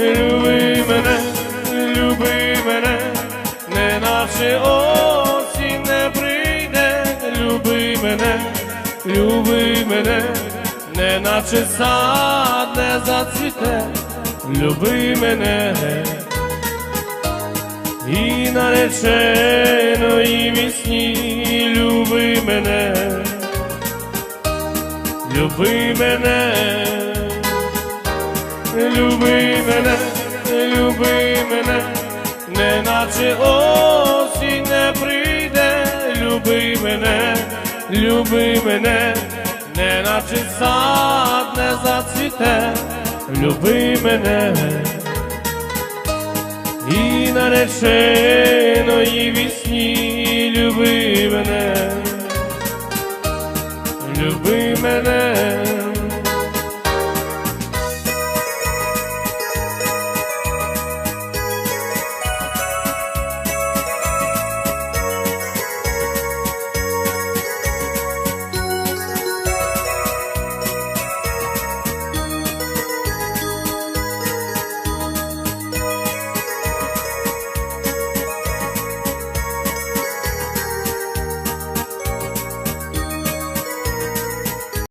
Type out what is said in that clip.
люби мене, люби мене, не наче осінь не прийде, люби мене, люби мене, не наче сад не зацвіте, люби мене. І нареченої вісні люби мене, люби мене, люби мене, люби мене, неначе осінь не прийде, люби мене, люби мене, неначе сад не зацвіте, люби мене. І нареченої вісні люби мене, люби мене,